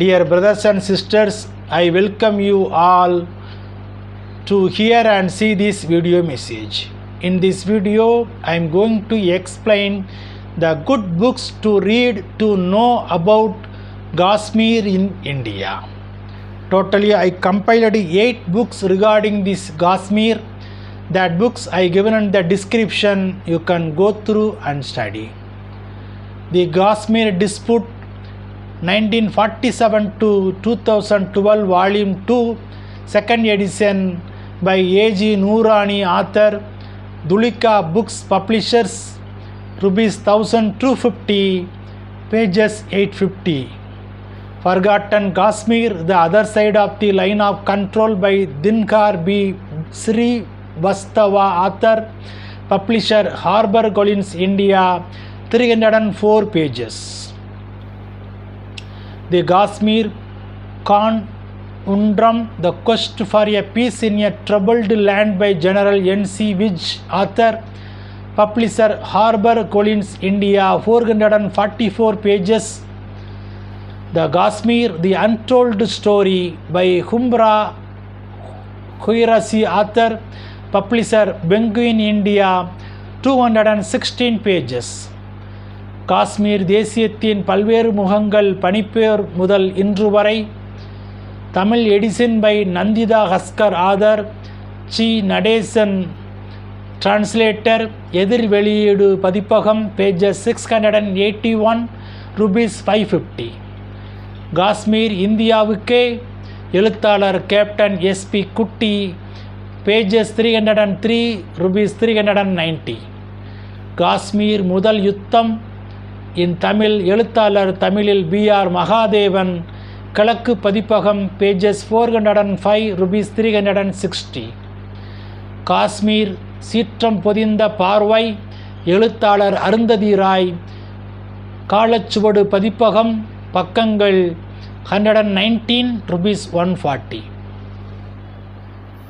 Dear brothers and sisters, I welcome you all to hear and see this video message. In this video, I am going to explain the good books to read to know about Kashmir in India. Totally, I compiled eight books regarding this Kashmir. That books I given in the description. You can go through and study. The Kashmir dispute 1947 to 2012 volume 2 second edition by A.G. Noorani author Dulika Books Publishers rupees 1250 pages 850 Forgotten Kashmir The Other Side of the Line of Control by Dinkar B. Sri Vastava author publisher Harbour Collins India 304 pages the Kashmir Khan Undram, The Quest for a Peace in a Troubled Land by General N.C. Wij, author, publisher Harbour Collins, India, 444 pages. The Kashmir, The Untold Story by Humbra Huirasi, author, publisher Penguin, India, 216 pages. Kashmir தேசியத்தின் பல்வேறு முகங்கள் பனிப்பேர் முதல் இன்று வரை Tamil edition by Nandita ஹஸ்கர் author C Natesan translator எதிர் வெளியீடு பதிப்பகம் pages six hundred and eighty one rupees five fifty. Kashmir இந்தியாவுக்கே எழுத்தாளர் captain SP Kutty pages three hundred and three rupees three hundred and ninety Kashmir முதல் யுத்தம் இன் தமிழ் எழுத்தாளர் தமிழில் பி ஆர் மகாதேவன். கிழக்கு பதிப்பகம் pages four hundred and five rupees three hundred and sixty Kashmir சீற்றம் பொதிந்த பார்வை எழுத்தாளர் அருந்ததி ராய். காலச்சுவடு பதிப்பகம் பக்கங்கள் hundred and nineteen rupees one forty